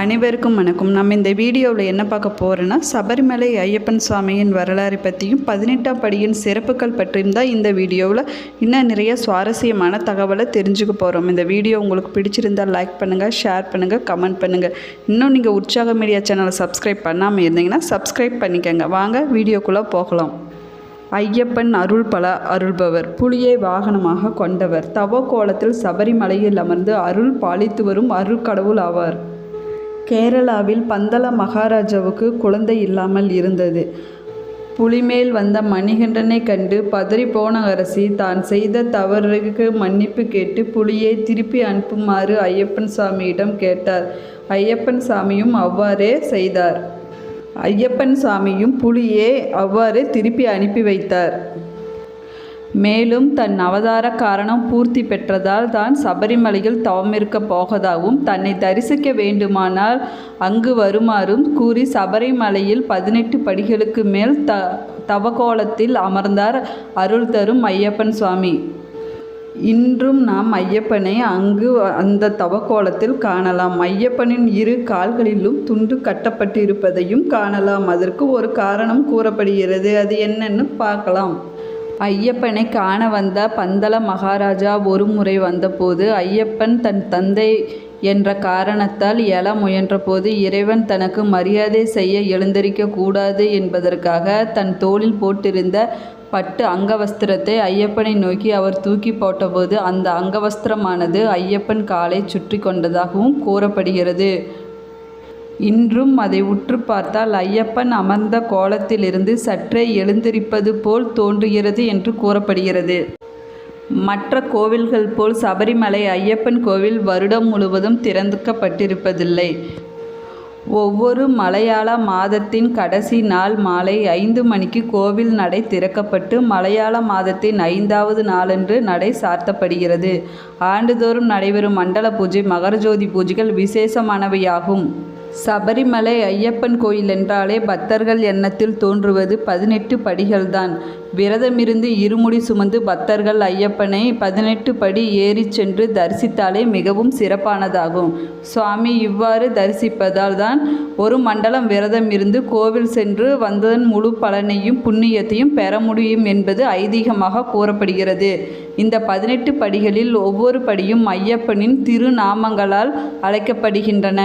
அனைவருக்கும் வணக்கம். நம்ம இந்த வீடியோவில் என்ன பார்க்க போகிறோன்னா சபரிமலை ஐயப்பன் சுவாமியின் வரலாறு பற்றியும் பதினெட்டாம் படியின் சிறப்புகள் பற்றியும் தான் இந்த வீடியோவில் இன்னும் நிறைய சுவாரஸ்யமான தகவலை தெரிஞ்சுக்க போகிறோம் இந்த வீடியோ உங்களுக்கு பிடிச்சிருந்தால் லைக் பண்ணுங்கள் ஷேர் பண்ணுங்கள் கமெண்ட் பண்ணுங்கள் இன்னும் நீங்கள் உற்சாக மீடியா சேனலை சப்ஸ்கிரைப் பண்ணாமல் இருந்தீங்கன்னா சப்ஸ்கிரைப் பண்ணிக்கோங்க. வாங்க வீடியோக்குள்ளே போகலாம். ஐயப்பன் அருள் பல அருள்பவர் புலியை வாகனமாக கொண்டவர். தவ கோலத்தில் சபரிமலையில் அமர்ந்து அருள் பாலித்து வரும் அருள் கடவுள் ஆவார். கேரளாவில் பந்தள மகாராஜாவுக்கு குழந்தை இல்லாமல் இருந்தது. புலிமேல் வந்த மணிகண்டனை கண்டு பதறிப்போன அரசி தான் செய்த தவறுக்கு மன்னிப்பு கேட்டு புலியை திருப்பி அனுப்புமாறு ஐயப்பன் சாமியிடம் கேட்டார். ஐயப்பன் சாமியும் அவ்வாறே செய்தார். ஐயப்பன் சாமியும் புலியே அவ்வாறு திருப்பி அனுப்பி வைத்தார். மேலும் தன் அவதார காரணம் பூர்த்தி பெற்றதால் தான் சபரிமலையில் தவமிருக்க போவதாகவும் தன்னை தரிசிக்க வேண்டுமானால் அங்கு வருமாறும் கூறி சபரிமலையில் பதினெட்டு படிகளுக்கு மேல் த தவகோலத்தில் அமர்ந்தார் அருள் தரும் ஐயப்பன் சுவாமி. இன்றும் நாம் ஐயப்பனை அங்கு அந்த தவக்கோலத்தில் காணலாம். ஐயப்பனின் இரு கால்களிலும் துண்டு கட்டப்பட்டிருப்பதையும் காணலாம். அதற்கு ஒரு காரணம் கூறப்படுகிறது. அது என்னன்னு பார்க்கலாம். ஐயப்பனை காண வந்த பந்தள மகாராஜா ஒரு முறை வந்தபோது ஐயப்பன் தன் தந்தை என்ற காரணத்தால் எழ முயன்றபோது இறைவன் தனக்கு மரியாதை செய்ய எழுந்திருக்க கூடாது என்பதற்காக தன் தோளில் போட்டிருந்த பட்டு அங்கவஸ்திரத்தை ஐயப்பனை நோக்கி அவர் தூக்கி போட்டபோது அந்த அங்கவஸ்திரமானது ஐயப்பன் காலை சுற்றி கொண்டதாகவும் கூறப்படுகிறது. இன்றும் அதை உற்று பார்த்தால் ஐயப்பன் அமர்ந்த கோலத்திலிருந்து சற்றே எழுந்திருப்பது போல் தோன்றுகிறது என்று கூறப்படுகிறது. மற்ற கோவில்கள் போல் சபரிமலை ஐயப்பன் கோவில் வருடம் முழுவதும் திறந்துக்கப்பட்டிருப்பதில்லை. ஒவ்வொரு மலையாள மாதத்தின் கடைசி நாள் மாலை ஐந்து மணிக்கு கோவில் நடை திறக்கப்பட்டு மலையாள மாதத்தின் ஐந்தாவது நாளன்று நடை சார்த்தப்படுகிறது. ஆண்டுதோறும் நடைபெறும் மண்டல பூஜை மகரஜோதி பூஜைகள் விசேஷமானவையாகும். சபரிமலை ஐயப்பன் கோயில் என்றாலே பக்தர்கள் எண்ணத்தில் தோன்றுவது பதினெட்டு படிகள்தான். விரதமிருந்து இருமுடி சுமந்து பக்தர்கள் ஐயப்பனை பதினெட்டு படி ஏறிச் சென்று தரிசித்தாலே மிகவும் சிறப்பானதாகும். சுவாமி இவ்வாறு தரிசிப்பதால் தான் ஒரு மண்டலம் விரதம் இருந்து கோவில் சென்று வந்ததன் முழு பலனையும் புண்ணியத்தையும் பெற முடியும் என்பது ஐதீகமாக கூறப்படுகிறது. இந்த பதினெட்டு படிகளில் ஒவ்வொரு படியும் ஐயப்பனின் திருநாமங்களால் அழைக்கப்படுகின்றன.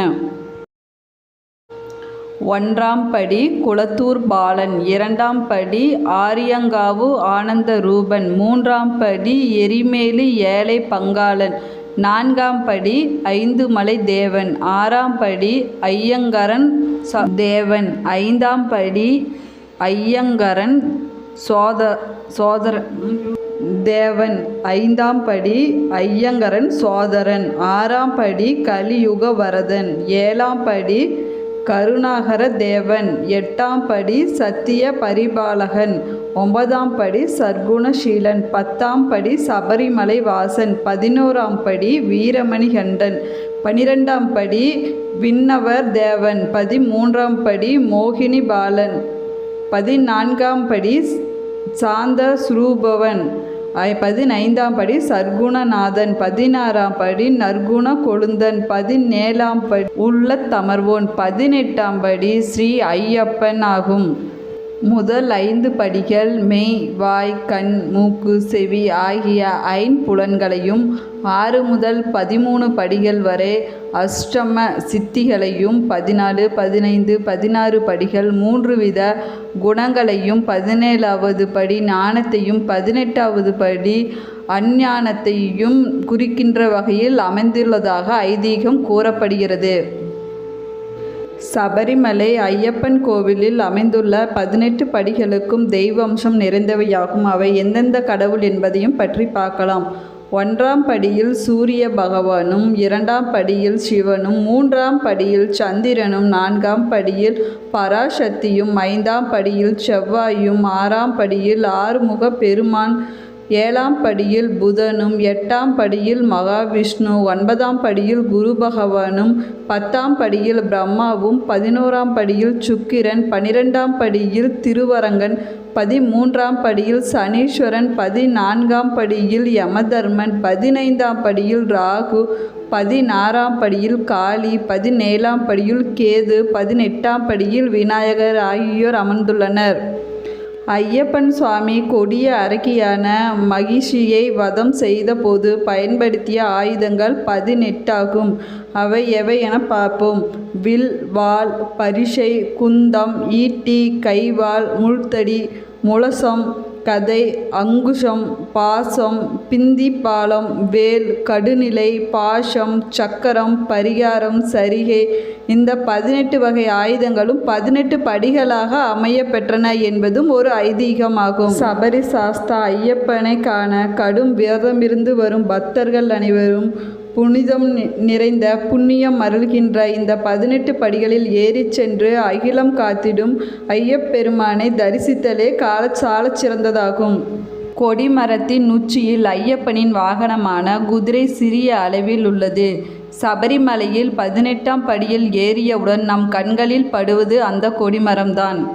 ஒன்றாம் படி குளத்தூர் பாலன் இரண்டாம் படி ஆரியங்காவு ஆனந்த ரூபன் மூன்றாம் படி எரிமேலி ஏழை பங்காளன் நான்காம் படி ஐந்து மலை தேவன் ஆறாம் படி ஐயங்கரன் ச தேவன் ஐந்தாம் படி ஐயங்கரன் சோத சோதர தேவன் ஐந்தாம் படி ஐயங்கரன் சோதரன் ஆறாம் படி கலியுக வரதன் ஏழாம் படி கருணாகர தேவன். எட்டாம் படி சத்திய பரிபாலகன். ஒன்பதாம் படி சர்க்குணசீலன். பத்தாம் படி சபரிமலை வாசன். பதினோராம் படி வீரமணிகண்டன் பனிரெண்டாம் படி விண்ணவர் தேவன். பதிமூன்றாம் படி மோகினி பாலன். பதினான்காம் படி சாந்த ஸ்ரூபவன் பதினைந்தாம் படி சர்க்குணநாதன் பதினாறாம் படி நற்குண கொழுந்தன் பதினேழாம் படி உள்ள தமர்வோன் பதினெட்டாம் படி ஸ்ரீ ஐயப்பன் ஆகும். முதல் ஐந்து படிகள் மெய் வாய் கண் மூக்கு செவி ஆகிய ஐம்புலன்களையும் ஆறு முதல் பதிமூணு படிகள் வரை அஷ்டம சித்திகளையும் பதினாலு பதினைந்து பதினாறு படிகள் மூன்று வித குணங்களையும் பதினேழாவது படி ஞானத்தையும் பதினெட்டாவது படி அஞ்ஞானத்தையும் குறிக்கின்ற வகையில் அமைந்துள்ளதாக ஐதீகம் கூறப்படுகிறது. சபரிமலை ஐயப்பன் கோவிலில் அமைந்துள்ள பதினெட்டு படிகளுக்கும் தெய்வம்சம் நிறைந்தவையாகும். அவை எந்தெந்த கடவுள் என்பதையும் பற்றி பார்க்கலாம். ஒன்றாம் படியில் சூரிய பகவானும் இரண்டாம் படியில் சிவனும் மூன்றாம் படியில் சந்திரனும் நான்காம் படியில் பராசக்தியும் ஐந்தாம் படியில் செவ்வாயும் ஆறாம் படியில் ஆறுமுக பெருமான் ஏழாம் படியில் புதனும் எட்டாம் படியில் மகாவிஷ்ணு ஒன்பதாம் படியில் குரு பகவானும் பத்தாம் படியில் பிரம்மாவும் பதினோராம் படியில் சுக்கிரன் பனிரெண்டாம் படியில் திருவரங்கன் பதிமூன்றாம் படியில் சனீஸ்வரன் பதினான்காம் படியில் யமதர்மன் பதினைந்தாம் படியில் ராகு பதினாறாம் படியில் காளி பதினேழாம் படியில் கேது பதினெட்டாம் படியில் விநாயகர் ஆகியோர் அமர்ந்துள்ளனர். ஐயப்பன் சுவாமி கொடிய அரக்கியான மகிஷியை வதம் செய்தபோது பயன்படுத்திய ஆயுதங்கள் பதினெட்டாகும். அவை எவை என பார்ப்போம். வில் வாள் பரிசை குந்தம் ஈட்டி கைவாள் முள்தடி முழசம் கதை அங்குஷம் பாசம் பிந்தி பாலம் வேல் கடுநிலை பாசம் சக்கரம் பரிகாரம் சரிகை இந்த பதினெட்டு வகை ஆயுதங்களும் பதினெட்டு படிகளாக அமைய பெற்றன என்பதும் ஒரு ஐதீகமாகும். சபரி சாஸ்தா ஐயப்பனை காண கடும் விரதமிருந்து வரும் பக்தர்கள் அனைவரும் புனிதம் நி- நிறைந்த புண்ணியம் அருள்கின்ற இந்த பதினெட்டு படிகளில் ஏறிச் சென்று அகிலம் காத்திடும் ஐயப்பெருமானை தரிசித்தலே கால சாலச் சிறந்ததாகும். கொடிமரத்தின் உச்சியில் ஐயப்பனின் வாகனமான குதிரை சிறிய அளவில் உள்ளது. சபரிமலையில் பதினெட்டாம் படியில் ஏறியவுடன் நம் கண்களில் படுவது அந்த கொடிமரம்தான்.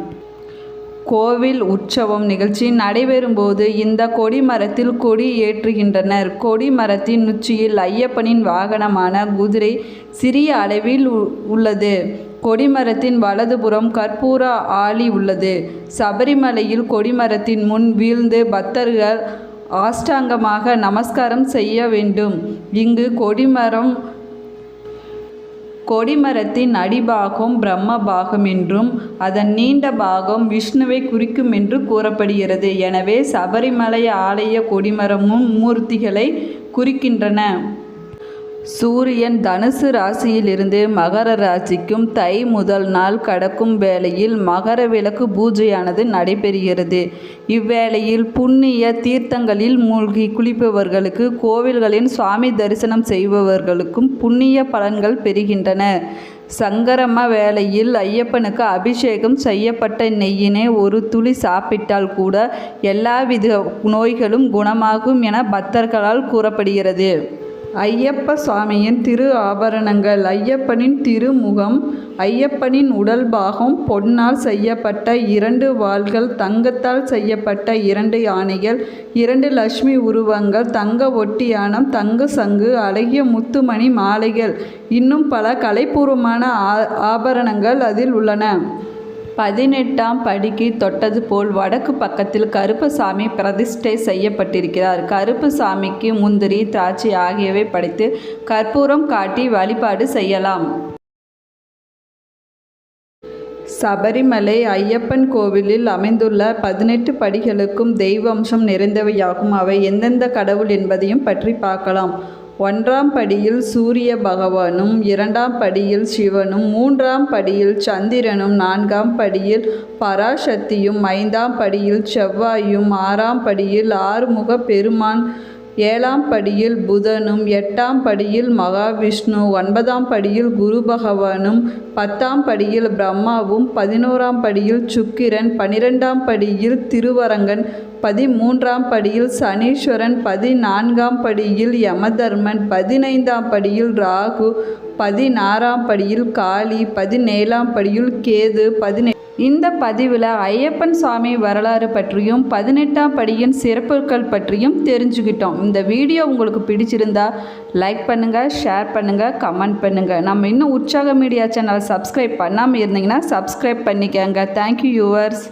கோவில் உற்சவம் நிகழ்ச்சி நடைபெறும்போது இந்த கொடிமரத்தில் கொடி ஏற்றுகின்றனர். கொடிமரத்தின் உச்சியில் ஐயப்பனின் வாகனமான குதிரை சிறிய அளவில் உள்ளது. கொடிமரத்தின் வலதுபுறம் கற்பூர ஆளி உள்ளது. சபரிமலையில் கொடிமரத்தின் முன் வீழ்ந்து பக்தர்கள் ஆஷ்டாங்கமாக நமஸ்காரம் செய்ய வேண்டும். இங்கு கொடிமரம் கொடிமரத்தின் அடிபாகம் பிரம்ம பாகம் என்றும் அதன் நீண்ட பாகம் விஷ்ணுவை குறிக்கும் என்று கூறப்படுகிறது. எனவே சபரிமலை ஆலய கொடிமரமும் மூர்த்திகளை குறிக்கின்றன. சூரியன் தனுசு ராசியிலிருந்து மகர ராசிக்கும் தை முதல் நாள் கடக்கும் வேளையில் மகர விளக்கு பூஜையானது நடைபெறுகிறது. இவ்வேளையில் புண்ணிய தீர்த்தங்களில் மூழ்கி குளிப்பவர்களுக்கு கோவில்களின் சுவாமி தரிசனம் செய்பவர்களுக்கும் புண்ணிய பலன்கள் பெறுகின்றன. சங்கரம வேளையில் ஐயப்பனுக்கு அபிஷேகம் செய்யப்பட்ட நெய்யினை ஒரு துளி சாப்பிட்டால் கூட எல்லாவித நோய்களும் குணமாகும் என பக்தர்களால் கூறப்படுகிறது. ஐயப்ப சுவாமியின் திரு ஆபரணங்கள். ஐயப்பனின் திருமுகம் ஐயப்பனின் உடல் பாகம் பொன்னால் செய்யப்பட்ட இரண்டு வாள்கள் தங்கத்தால் செய்யப்பட்ட இரண்டு யானைகள் இரண்டு லட்சுமி உருவங்கள் தங்க ஒட்டியானம் தங்க சங்கு அழகிய முத்துமணி மாலைகள். இன்னும் பல கலைப்பூர்வமான ஆ- ஆபரணங்கள் அதில் உள்ளன. பதினெட்டாம் படிக்கு தொட்டது போல் வடக்கு பக்கத்தில் கருப்பசாமி பிரதிஷ்டை செய்யப்பட்டிருக்கிறார். கருப்பசாமிக்கு முந்திரி திராட்சை ஆகியவை படைத்து கற்பூரம் காட்டி வழிபாடு செய்யலாம். சபரிமலை ஐயப்பன் கோவிலில் அமைந்துள்ள பதினெட்டு படிகளுக்கும் தெய்வம்சம் நிறைந்தவையாகும். அவை எந்தெந்த கடவுள் என்பதையும் பற்றி பார்க்கலாம். ஒன்றாம் படியில் சூரிய பகவானும் இரண்டாம் படியில் சிவனும் மூன்றாம் படியில் சந்திரனும் நான்காம் படியில் பராசக்தியும் ஐந்தாம் படியில் செவ்வாயும் ஆறாம் படியில் ஆறுமுக பெருமான் ஏழாம் படியில் புதனும் எட்டாம் படியில் மகாவிஷ்ணு ஒன்பதாம் படியில் குரு பகவானும் பத்தாம் படியில் பிரம்மாவும் பதினோராம் படியில் சுக்கிரன் பனிரெண்டாம் படியில் திருவரங்கன் பதிமூன்றாம் படியில் சனீஸ்வரன் பதினான்காம் படியில் யமதர்மன் பதினைந்தாம் படியில் ராகு பதினாறாம் படியில் காளி பதினேழாம் படியில் கேது பதினே இந்த பதிவில் ஐயப்பன் சுவாமி வரலாறு பற்றியும் பதினெட்டாம் படியின் சிறப்புகள் பற்றியும் தெரிஞ்சுக்கிட்டோம். இந்த வீடியோ உங்களுக்கு பிடிச்சிருந்தா லைக் பண்ணுங்கள் ஷேர் பண்ணுங்கள் கமெண்ட் பண்ணுங்கள் நம்ம இன்னும் உற்சாக மீடியா சேனல் சப்ஸ்கிரைப் பண்ணாமல் இருந்தீங்கன்னா சப்ஸ்கிரைப் பண்ணிக்கங்க. தேங்க்யூ யூவர்ஸ்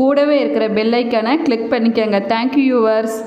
கூடவே இருக்கிற பெல்லைக்கான கிளிக் பண்ணிக்கங்க. Thank you viewers